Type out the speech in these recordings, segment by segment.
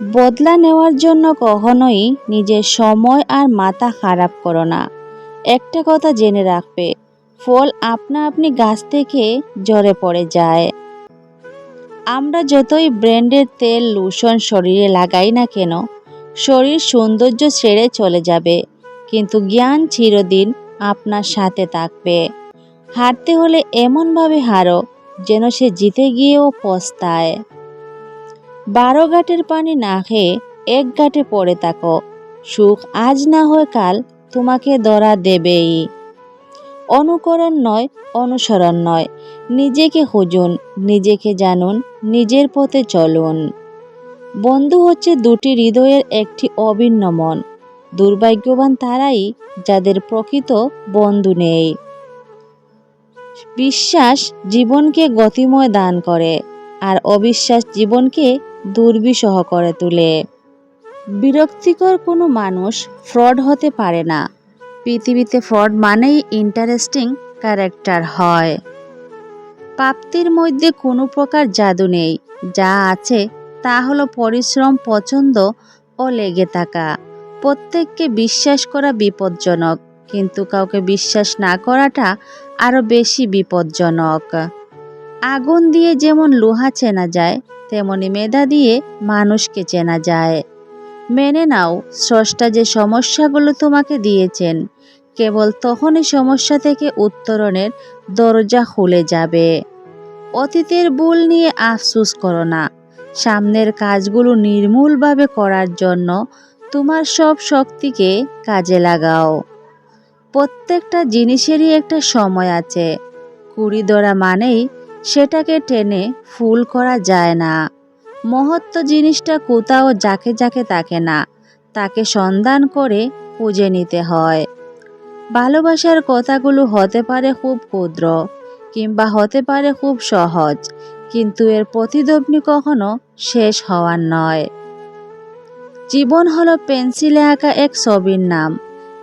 বদলা নেওয়ার জন্য কখনোই নিজের সময় আর মাথা খারাপ করো না। একটা কথা জেনে রাখবে, ফল আপনা আপনি গাছ থেকে ঝরে পড়ে যায়। আমরা যতই ব্র্যান্ডের তেল লোশন শরীরে লাগাই না কেন, শরীর সৌন্দর্য ছেড়ে চলে যাবে, কিন্তু জ্ঞান চিরদিন আপনার সাথে থাকবে। হারতে হলে এমনভাবে হারো, যেন সে জিতে গিয়েও পস্তায়। বারো ঘাটের পানি না খেয়ে এক ঘাটে পড়ে থাকো। সুখ আজ না হয় কাল তোমাকে ধরা দেবেই। অনুকরণ নয়, অনুসরণ নয়। নিজেকে খুঁজুন, নিজেকে জানুন, নিজের পথে চলুন। বন্ধু হচ্ছে দুটি হৃদয়ের একটি অভিন্ন মন। দুর্ভাগ্যবান তারাই যাদের প্রকৃত বন্ধু নেই। বিশ্বাস জীবনকে গতিময় দান করে, আর অবিশ্বাস জীবনকে দুর্বিষহ করে তোলে। বিরক্তিকর কোনো মানুষ ফ্রড হতে পারে না। পৃথিবীতে ফ্রড মানেই ইন্টারেস্টিং ক্যারেক্টার হয়। প্রাপ্তির মধ্যে কোনো প্রকার জাদু নেই। যা আছে তা হলো পরিশ্রম, পছন্দ ও লেগে থাকা। প্রত্যেককে বিশ্বাস করা বিপজ্জনক, কিন্তু কাউকে বিশ্বাস না করাটা আরও বেশি বিপজ্জনক। আগুন দিয়ে যেমন লোহা চেনা যায়, তেমনি মেধা দিয়ে মানুষকে চেনা যায়। মেনে নাও, স্রষ্টা যে সমস্যাগুলো তোমাকে দিয়েছেন, কেবল তখনই সমস্যা থেকে উত্তরণের দরজা খুলে যাবে। অতীতের ভুল নিয়ে আফসুস করো না। সামনের কাজগুলো নির্মূলভাবে করার জন্য তোমার সব শক্তিকে কাজে লাগাও। প্রত্যেকটা জিনিসেরই একটা সময় আছে। কুড়ি ধরা মানেই সেটাকে টেনে ফুল করা যায় না। মহত্ব জিনিসটা কোথাও যাকে যাকে তাকে না, তাকে সন্ধান করে খুঁজে নিতে হয়। ভালোবাসার কথাগুলো হতে পারে খুব ক্ষুদ্র কিংবা হতে পারে খুব সহজ, কিন্তু এর প্রতিধ্বনি কখনো শেষ হওয়ার নয়। জীবন হলো পেন্সিলে আঁকা এক ছবির নাম,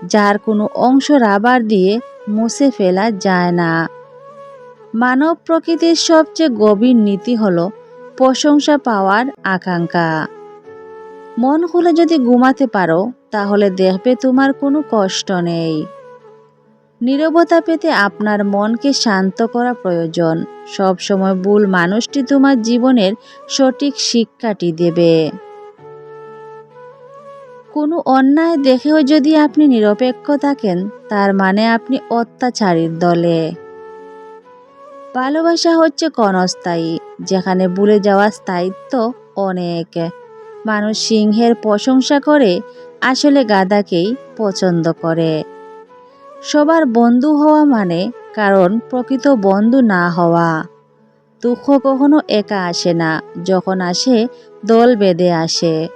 যার কোনো অংশ রাবার দিয়ে মুছে ফেলা যায় না। মানব প্রকৃতির সবচেয়ে গভীর নীতি হলো প্রশংসা পাওয়ার আকাঙ্ক্ষা। মন খুলে যদি ঘুমাতে পারো, তাহলে দেখবে তোমার কোনো কষ্ট নেই। নীরবতা পেতে আপনার মনকে শান্ত করা প্রয়োজন। সব সময় ভুল মানুষটি তোমার জীবনের সঠিক শিক্ষাটি দেবে। কোনো অন্যায় দেখেও যদি আপনি নিরপেক্ষ থাকেন, তার মানে আপনি অত্যাচারীর দলে। ভালোবাসা হচ্ছে ক্ষণস্থায়ী, যেখানে ভুলে যাওয়া স্থায়িত্ব অনেক। মানুষ সিংহের প্রশংসা করে, আসলে গাদাকেই পছন্দ করে। সবার বন্ধু হওয়া মানে কারণ প্রকৃত বন্ধু না হওয়া। দুঃখ কখনো একা আসে না, যখন আসে, দল বেঁধে আসে।